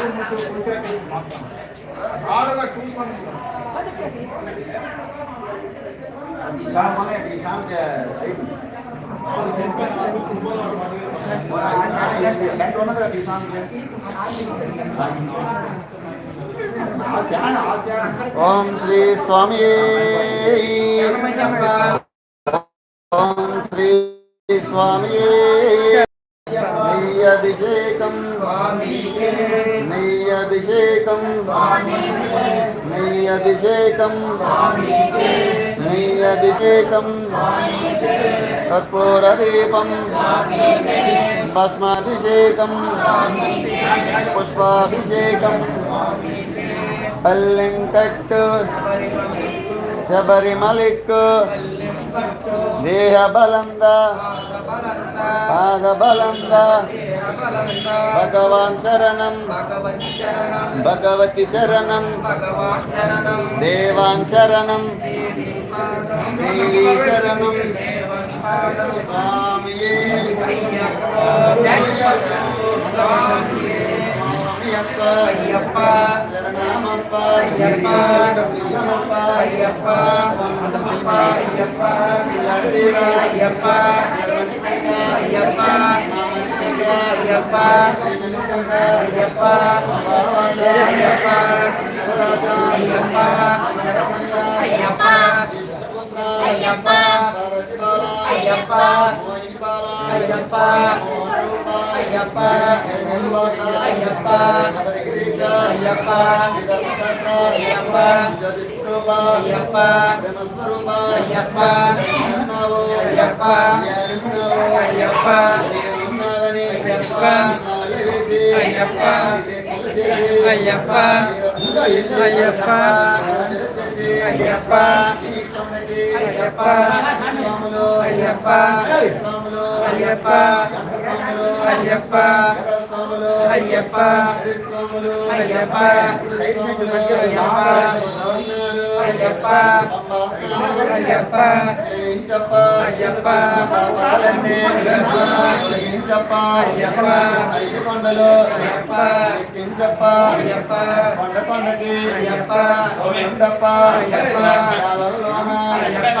గౌరవ మంత్రులు కురిశాఖ బాగా చూసాను సార్ మన షామ్ సెంట్ ఉన్నది కదా షామ్ ఓం శ్రీ స్వామి ఓం శ్రీ స్వామి अभिषेकं स्वामी అభిషేకం నై అభిషేకం నై అభిషేకం కర్పూరదీపం భస్మాభిషేకం పుష్పాభిషేకం పల్లెంకట్టు శబరిమలిక్ దేహబలంద పాదబలంద భగవాన్ శరణం భగవతి శరణం దేవాన్ శరణం దేవీ శరణం. స్వామియే స్వామియప్ప Ayah, Pak! Ayah, Pak! Ayah, Pak! Ayyappa Ayyappa Ayyappa Ayyappa ಜ್ಯೋತಿಸ್ವರೂಪ Ayyappa ಬ್ರಹ್ಮಸ್ವರೂಪ Ayyappa ನಾವು ಅಯ್ಯಪ್ಪ ಅಯ್ಯಪ್ಪ ಅಯ್ಯಪ್ಪ ಅಯ್ಯಪ್ಪ ಅಯ್ಯಪ್ಪ ಅಯ್ಯಪ್ಪ ಅಯ್ಯಪ್ಪ ಅಯ್ಯಪ್ಪ ಅಯ್ಯಪ್ಪ అయ్యప్ప అయ్యప్ప అయ్యప్ప అయ్యప్ప అయ్యప్ప అయ్యప్ప అయ్యప్ప అయ్యప్ప అయ్యప్ప కొండలు అయ్యప్ప ఎక్కించప్ప అయ్యప్ప కొండ కొండకి అయ్యప్ప అయ్యప్ప అయ్యప్ప అయ్యప్ప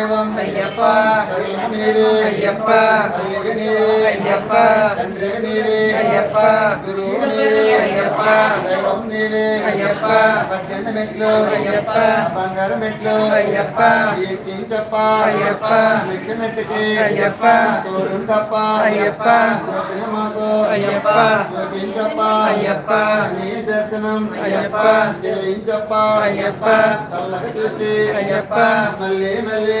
சர்வதேவம் ஐயப்பா நீரே ஐயப்பா ஐயக நீரே ஐயப்பா தந்திரக நீரே ஐயப்பா குரு நீரே ஐயப்பா దైవం నీవే అయ్యప్ప పద్దెన్న మెట్లు అయ్యప్ప బంగారు మెట్లు అయ్యప్ప ఏం తప్ప అయ్యప్ప మెట్టు మెట్టుకి అయ్యప్ప తోరుం తప్ప అయ్యప్ప జ్యోతిని మాకు అయ్యప్ప జ్యోతిం తప్ప అయ్యప్ప నీ దర్శనం అయ్యప్ప జయం తప్ప అయ్యప్ప చల్లటి అయ్యప్ప మళ్ళీ మళ్ళీ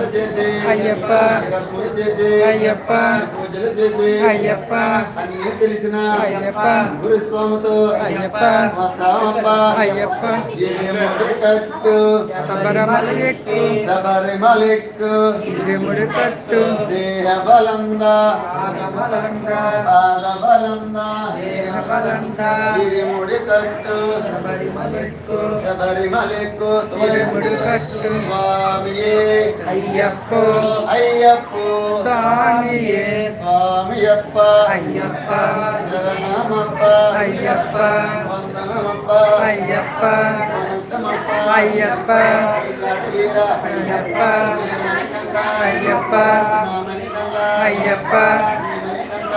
అయ్యప్ప అయ్యప్ప అయ్యప్ప అన్ని తెలిసిన అయ్యప్ప గురుస్వామితో అయ్యప్ప అయ్యప్ప కట్టు శబరిమలెక్కు శబరిమలెక్కు దేవుడి కట్టు దేహ బలంద పాద బలంద దేహ బలంద గిరిముడి కట్టు శబరిమలెక్కు శబరిమలెక్కు గిరిముడి కట్టు స్వామియే. అయ్య ஐயப்போ. ஐயப்போ. சாமியே. சுவாமியப்பா ஐயப்பா. சரணமப்பா. ஐயப்பா. வந்தனமப்பா. ஐயப்பா. வணக்கமப்பா ஐயப்பா. வீரா ஐயப்பா. ஐயப்பா. ஐயப்பா.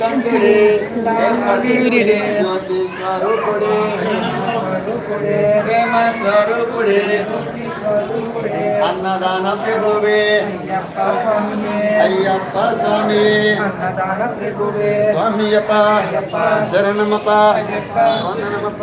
కంఠుడే వీరుడే. జ్యోతి స్వరూపుడే ప్రేమ స్వరూపుడే అన్నదాన ప్రభువే అయ్యప్ప స్వామి స్వామియప్ప శరణమప్ప వందనమప్ప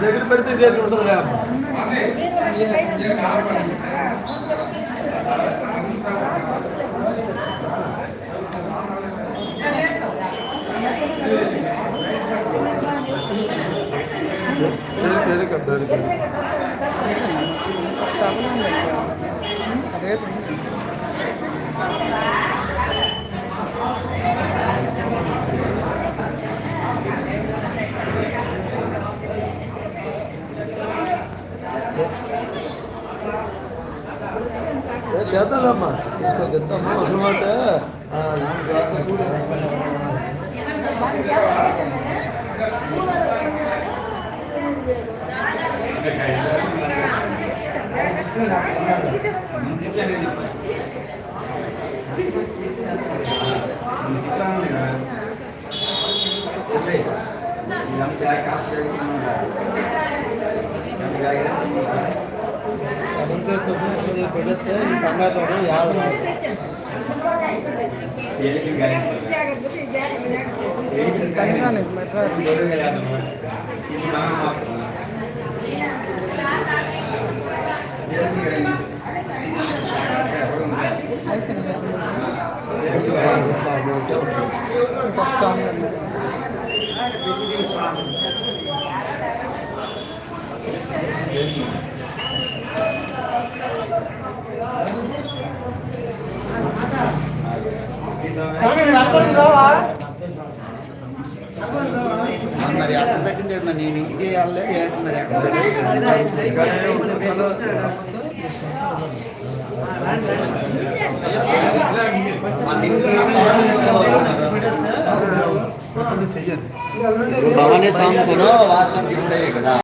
எதிர்படுத்து இதே சொல்றதுல இருக்கு இருக்கு அதே చేద్దామమ్మా. చెప్తామా అసలు మాట చూడు అదంతా తొమ్మిది పెట్టచ్చే ఈ ತಗೊಂಡು ಬರುತ್ತೆ ನಿಮ್ಮ ಬಂಗಾರದವರು ಯಾರು Thank you. మరి అక్కడ పెట్టింది మరి నేను వెళ్ళలేదు ఏంటి మరి అక్కడ భవనే సాముకును వాసం ఉండే కదా.